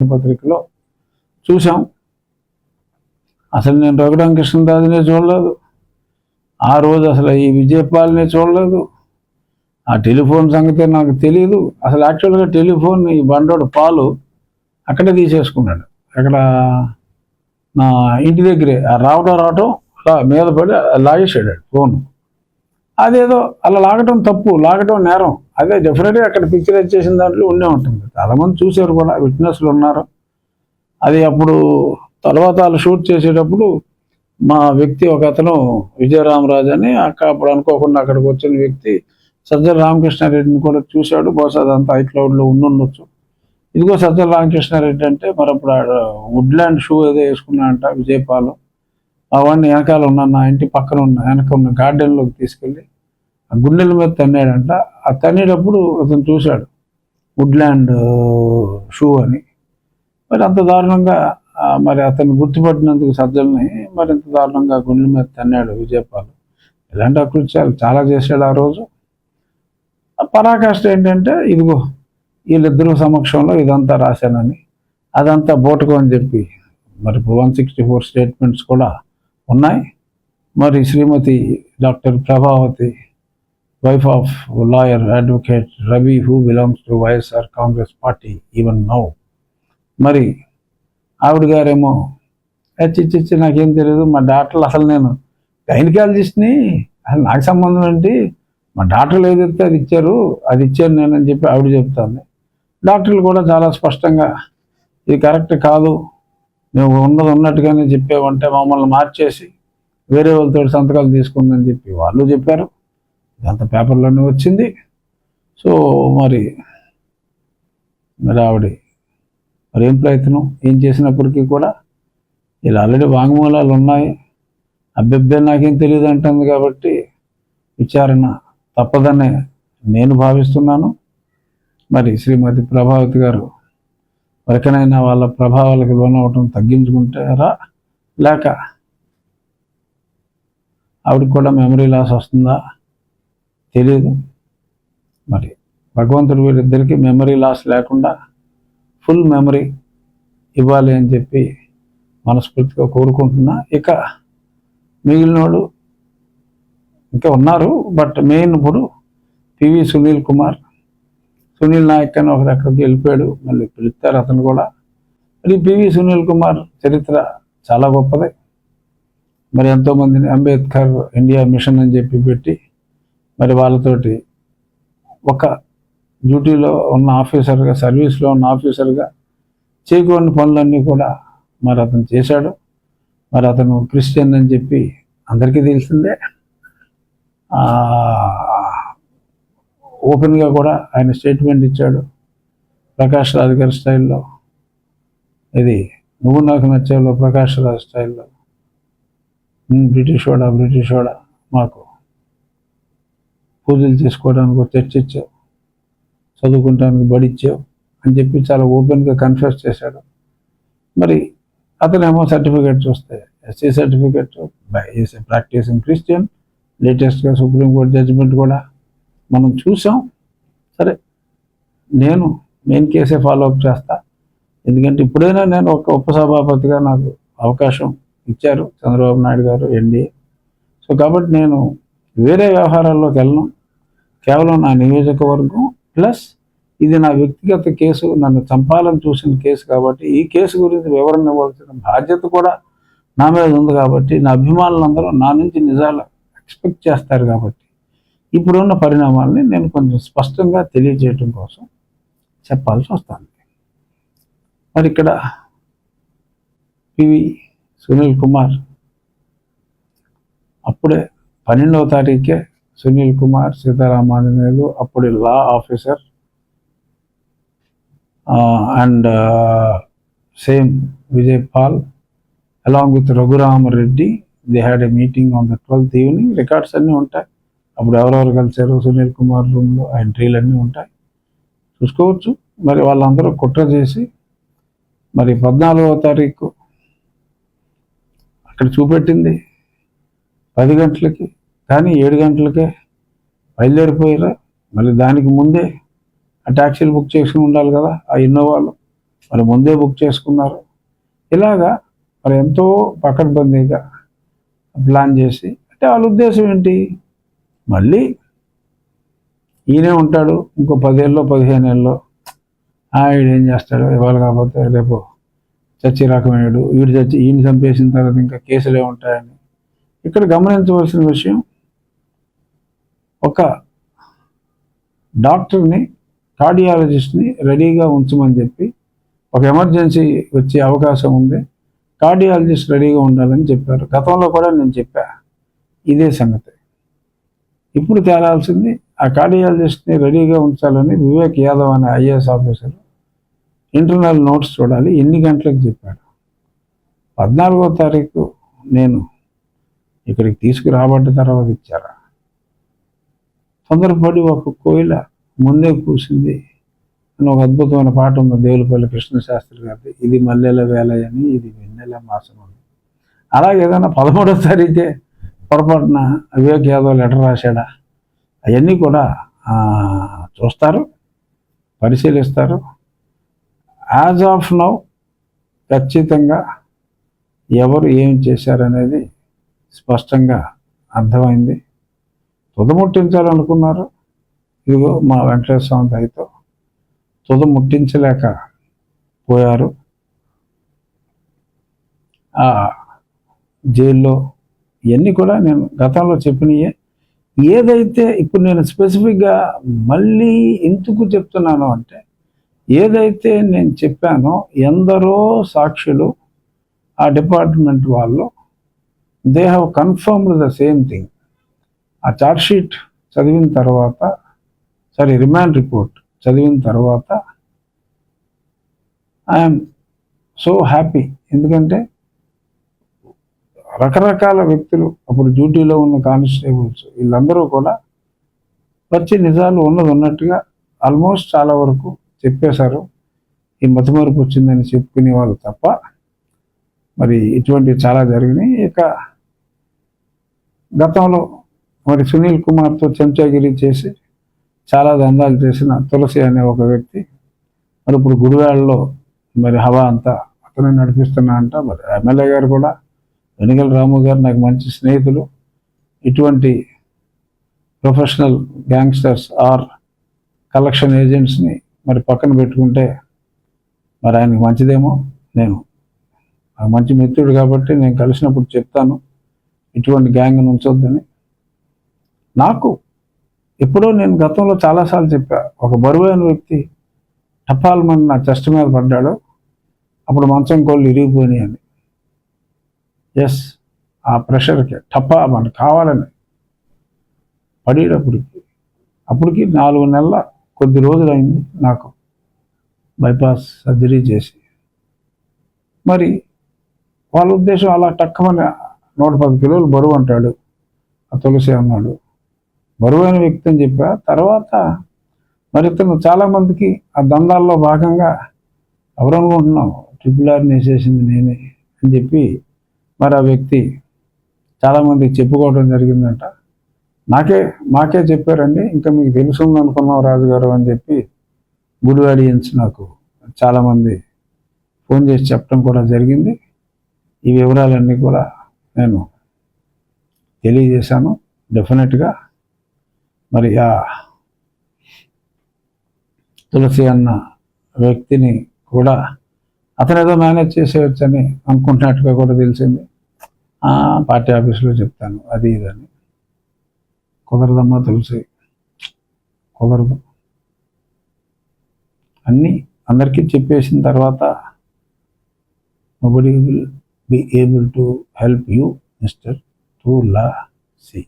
పత్రికలో చూసాం అసలు నేను రఘురామ కృష్ణరాజునే చూడలేదు. ఆ రోజు అసలు ఈ విజయపాల్ని చూడలేదు. ఆ టెలిఫోన్ సంగతి నాకు తెలియదు అసలు యాక్చువల్గా టెలిఫోన్ ఈ బండోడు పాలు అక్కడే తీసేసుకున్నాడు. అక్కడ నా ఇంటి దగ్గరే ఆ రావటం రావటం అలా మీద పడి లాగేసాడు ఫోన్. అదేదో అలా లాగటం తప్పు లాగటం నేరం. అదే డెఫినెట్గా అక్కడ పిక్చరైజ్ చేసిన దాంట్లో ఉండే ఉంటుంది. చాలామంది చూశారు కూడా విట్నెస్లు ఉన్నారు. అది అప్పుడు తర్వాత వాళ్ళు షూట్ చేసేటప్పుడు మా వ్యక్తి ఒక అతను విజయరామరాజు అని అక్కడ అప్పుడు అనుకోకుండా అక్కడికి వచ్చిన వ్యక్తి సజ్జల రామకృష్ణారెడ్డిని కూడా చూశాడు. బహుశా అదంతా ఐక్లౌడ్లో ఉండుండొచ్చు ఇదిగో సజ్జల రామకృష్ణారెడ్డి అంటే మరి అప్పుడు వుడ్లాండ్ షూ ఏదో వేసుకున్నా అంట విజయపాలెం. అవన్నీ వెనకాల ఉన్న నా ఇంటి పక్కన ఉన్న వెనక ఉన్న గార్డెన్లోకి తీసుకెళ్ళి ఆ గుండెల మీద తన్నాడంట. ఆ తన్నేటప్పుడు అతను చూశాడు వుడ్లాండ్ షూ అని. మరి అంత దారుణంగా మరి అతను గుర్తుపట్టినందుకు సజ్జల్ని మరి ఇంత దారుణంగా గుండెల మీద తన్నాడు విజయపాలు. ఇలాంటి అకృత్యాలు చాలా చేశాడు ఆ రోజు. ఆ పరాకాష్ట ఏంటంటే ఇదిగో వీళ్ళిద్దరు సమక్షంలో ఇదంతా రాశానని అదంతా బోటకు అని చెప్పి మరి ఇప్పుడు వన్ సిక్స్టీ ఫోర్ స్టేట్మెంట్స్ కూడా ఉన్నాయి. మరి Srimati doctor Prabhavati wife of lawyer advocate Ravi who belongs to YSR Congress party even now మరి ఆవిడ గారేమో చిచ్చి నాకేం తెలియదు మా డాక్టర్లు అసలు నేను గైనకాలజిస్ట్ని అసలు నాకు సంబంధం ఏంటి? మా డాక్టర్లు ఏదైతే అది ఇచ్చారు అది ఇచ్చాను నేను అని చెప్పి ఆవిడ చెప్తాను డాక్టర్లు కూడా చాలా స్పష్టంగా ఇది కరెక్ట్ కాదు నువ్వు ఉన్నది ఉన్నట్టుగానే చెప్పావంటే మమ్మల్ని మార్చేసి వేరే వాళ్ళతో సంతకాలు తీసుకుందని చెప్పి వాళ్ళు చెప్పారు. ఇదంతా పేపర్లోనే వచ్చింది. సో మరి మరి ఆవిడ మరి ఏం ప్రయత్నం? ఏం చేసినప్పటికీ కూడా ఇలా ఆల్రెడీ వాంగ్మూలాలు ఉన్నాయి. అబ్బెబ్బే నాకేం తెలియదు అంటుంది కాబట్టి విచారణ తప్పదనే నేను భావిస్తున్నాను. మరి శ్రీమతి ప్రభావతి గారు ఎవరికైనా వాళ్ళ ప్రభావాలకు లోనవటం తగ్గించుకుంటారా? లేక ఆవిడకి కూడా మెమరీ లాస్ వస్తుందా? తెలియదు మరి భగవంతుడు వీరిద్దరికీ మెమరీ లాస్ లేకుండా ఫుల్ మెమరీ ఇవ్వాలి అని చెప్పి మనస్ఫూర్తిగా కోరుకుంటున్నా. ఇక మిగిలినోడు ఇంకా ఉన్నారు బట్ మెయిన్ ఇప్పుడు పివి సునీల్ కుమార్ సునీల్ నాయక్ అని ఒకరు అక్కడికి వెళ్ళిపోయాడు. మళ్ళీ పిలుస్తారు అతను కూడా. మరి పివి సునీల్ కుమార్ చరిత్ర చాలా గొప్పది. మరి ఎంతోమందిని అంబేద్కర్ ఇండియా మిషన్ అని చెప్పి పెట్టి మరి వాళ్ళతోటి ఒక డ్యూటీలో ఉన్న ఆఫీసర్గా సర్వీస్లో ఉన్న ఆఫీసర్గా చేయకూడని పనులన్నీ కూడా మరి అతను చేశాడు. మరి అతను క్రిస్టియన్ అని చెప్పి అందరికీ తెలిసిందే. ఆ, ఓపెన్గా కూడా ఆయన స్టేట్మెంట్ ఇచ్చాడు. ప్రకాష్ రాజ్ గారి స్టైల్లో. ఇది నువ్వు నాకు నచ్చేలో ప్రకాష్ రాజ్ స్టైల్లో. బ్రిటిష్ వాడా బ్రిటిష్ వాడా మాకు. పూజలు చేసుకోవడానికి ఒక చర్చ్ ఇచ్చావు. చదువుకుంటానికి బడి ఇచ్చావు అని చెప్పి చాలా ఓపెన్గా కన్ఫ్యూస్ చేశాడు. మరి అతనేమో సర్టిఫికేట్ చూస్తే ఎస్సీ సర్టిఫికేట్ ప్రాక్టీసింగ్ క్రిస్టియన్ లేటెస్ట్గా సుప్రీంకోర్టు జడ్జిమెంట్ కూడా మనం చూసాం సరే నేను మెయిన్ కేసే ఫాలో అప్ చేస్తా. ఎందుకంటే ఇప్పుడైనా నేను ఒక ఉపసభాపతిగా నాకు అవకాశం ఇచ్చారు చంద్రబాబు నాయుడు గారు ఎన్డీఏ సో కాబట్టి నేను వేరే వ్యవహారాల్లోకి వెళ్ళను. కేవలం నా నియోజకవర్గం ప్లస్ ఇది నా వ్యక్తిగత కేసు నన్ను చంపాలని చూసిన కేసు కాబట్టి ఈ కేసు గురించి వివరణ ఇవ్వాల్సిన బాధ్యత కూడా నా మీద ఉంది కాబట్టి నా అభిమానులందరూ నా నుంచి నిజాలు ఎక్స్పెక్ట్ చేస్తారు కాబట్టి ఇప్పుడున్న పరిణామాలని నేను కొంచెం స్పష్టంగా తెలియజేయటం కోసం చెప్పాల్సి వస్తుంది. మరి ఇక్కడ పివి సునీల్ కుమార్ అప్పుడే పన్నెండవ తారీఖే సునీల్ కుమార్ సీతారామాంజనేయులు అప్పుడు law officer and same Vijay Paul along with Raghurama Reddy they had a meeting on the twelfth evening records అన్నీ ఉంటాయి. అప్పుడు ఎవరెవరు కలిశారు? సునీల్ కుమార్ రూమ్లో ఆయన ఎంట్రీలు అన్నీ ఉంటాయి. చూసుకోవచ్చు. మరి వాళ్ళందరూ కుట్ర చేసి మరి పద్నాలుగవ తారీఖు అక్కడ చూపెట్టింది. పది గంటలకి కానీ ఏడు గంటలకే బయలుదేరిపోయారా మరి దానికి ముందే ఆ ట్యాక్సీలు బుక్ చేసుకుని ఉండాలి కదా ఆ ఇన్నోవాలు. మరి ముందే బుక్ చేసుకున్నారు. ఇలాగా మరి ఎంతో పకడ్బందీగా ప్లాన్ చేసి అంటే వాళ్ళ ఉద్దేశం ఏంటి? మళ్ళీ ఈయనే ఉంటాడు ఇంకో పదేళ్ళలో పదిహేను ఏళ్ళలో ఆవిడ ఏం చేస్తాడు ఇవాళ కాకపోతే రేపు చచ్చి రకమయ్యాడు వీడు చచ్చి ఈయన చంపేసిన తర్వాత ఇంకా కేసులే ఉంటాయని. ఇక్కడ గమనించవలసిన విషయం ఒక డాక్టర్ని కార్డియాలజిస్ట్ని రెడీగా ఉంచమని చెప్పి ఒక ఎమర్జెన్సీ వచ్చే అవకాశం ఉంది. కార్డియాలజిస్ట్ రెడీగా ఉండాలని చెప్పారు. గతంలో కూడా నేను చెప్పా. ఇదే సంగతి. ఇప్పుడు తేలాల్సింది ఆ కార్డియాలజిస్ట్ని రెడీగా ఉంచాలని వివేక్ యాదవ్ అనే ఐఏఎస్ ఆఫీసర్ ఇంటర్నల్ నోట్స్ చూడాలి. ఎన్ని గంటలకు చెప్పాడు? పద్నాలుగో తారీఖు నేను ఇక్కడికి తీసుకురాబడ్డ తర్వాత ఇచ్చారా? తొందరపడి ఒక కోయిల ముందే కూసింది అని ఒక అద్భుతమైన పాట ఉంది దేవులపల్లి కృష్ణశాస్త్రి గారిది. ఇది మల్లెల వేలయని ఇది వెన్నెల మాసం అని అలాగే ఏదైనా పదమూడో తారీఖే పొరపాటున వివేక్ యాదవ్ లెటర్ రాశాడా? అవన్నీ కూడా చూస్తారు పరిశీలిస్తారు. యాజ్ ఆఫ్ నౌ ఖచ్చితంగా ఎవరు ఏం చేశారనేది స్పష్టంగా అర్థమైంది. తుదముట్టించాలనుకున్నారు. ఇదిగో మా వెంకటేశ్వర స్వామి దయతో తుద ముట్టించలేక పోయారు. ఆ జైల్లో ఇవన్నీ కూడా నేను గతంలో చెప్పినయే. ఏదైతే ఇప్పుడు నేను స్పెసిఫిక్గా మళ్ళీ ఎందుకు చెప్తున్నాను అంటే ఏదైతే నేను చెప్పానో ఎందరో సాక్షులు ఆ డిపార్ట్మెంట్ వాళ్ళు they have confirmed the same thing ఆ చార్జ్షీట్ చదివిన తర్వాత సారీ రిమాండ్ రిపోర్ట్ చదివిన తర్వాత ఐఎమ్ సో హ్యాపీ ఎందుకంటే రకరకాల వ్యక్తులు అప్పుడు డ్యూటీలో ఉన్న కానిస్టేబుల్స్ వీళ్ళందరూ కూడా వచ్చి నిజాలు ఉన్నది ఉన్నట్టుగా ఆల్మోస్ట్ చాలా వరకు చెప్పేశారు. ఈ మతిమరుపు వచ్చిందని చెప్పుకునే వాళ్ళు తప్ప మరి ఇటువంటివి చాలా జరిగినాయి. ఇక గతంలో మరి సునీల్ కుమార్తో చెంచాగిరి చేసి చాలా దందాలు చేసిన తులసి అనే ఒక వ్యక్తి మరి ఇప్పుడు గుడివాడలో మరి హవా అంతా అతనే నడిపిస్తున్నా అంట. మరి ఎమ్మెల్యే గారు కూడా వెనుగల రాము గారు నాకు మంచి స్నేహితులు. ఇటువంటి ప్రొఫెషనల్ గ్యాంగ్స్టర్స్ ఆర్ కలెక్షన్ ఏజెంట్స్ని మరి పక్కన పెట్టుకుంటే మరి ఆయనకి మంచిదేమో. నేను నాకు మంచి మిత్రుడు కాబట్టి నేను కలిసినప్పుడు చెప్తాను ఇటువంటి గ్యాంగ్ ఉంచొద్దని. నాకు ఎప్పుడో నేను గతంలో చాలాసార్లు చెప్పా ఒక బరువైన వ్యక్తి టపాల్మని నా చెస్ట్ మీద పడ్డాడు అప్పుడు మంచం కోళ్ళు ఇరిగిపోయినాయి అని. ఎస్ ఆ ప్రెషర్కి టప్పా మనకు కావాలని పడేటప్పటికి అప్పటికి నాలుగు నెలల కొద్ది రోజులైంది నాకు బైపాస్ సర్జరీ చేసి. మరి వాళ్ళ ఉద్దేశం అలా టక్కమని నూట పది కిలోలు బరువు అంటాడు ఆ తులసి అన్నాడు. బరువైన వ్యక్తి అని చెప్పా. తర్వాత మరి ఇతను చాలామందికి ఆ దందాల్లో భాగంగా ఎవరనుకుంటున్నాం ట్రిపుల్ ఆర్ని వేసేసింది నేనే అని చెప్పి మరి ఆ వ్యక్తి చాలామందికి చెప్పుకోవడం జరిగిందంట. నాకే మాకే చెప్పారండి ఇంకా మీకు తెలుసుంది అనుకున్నాం రాజుగారు అని చెప్పి గుడ్ ఆడియన్స్ నాకు చాలామంది ఫోన్ చేసి చెప్పడం కూడా జరిగింది. ఈ వివరాలన్నీ కూడా నేను తెలియజేశాను డెఫినెట్గా. మరి ఆ తులసి అన్న వ్యక్తిని కూడా అతను ఏదో మేనేజ్ చేసేయచ్చని అనుకుంటున్నట్టుగా కూడా తెలిసింది. పార్టీ ఆఫీసులో చెప్తాను. అది ఇదని కుదరదమ్మా తులసి. కుదరదు. అన్నీ అందరికీ చెప్పేసిన తర్వాత nobody will be able to help you mister to లా సి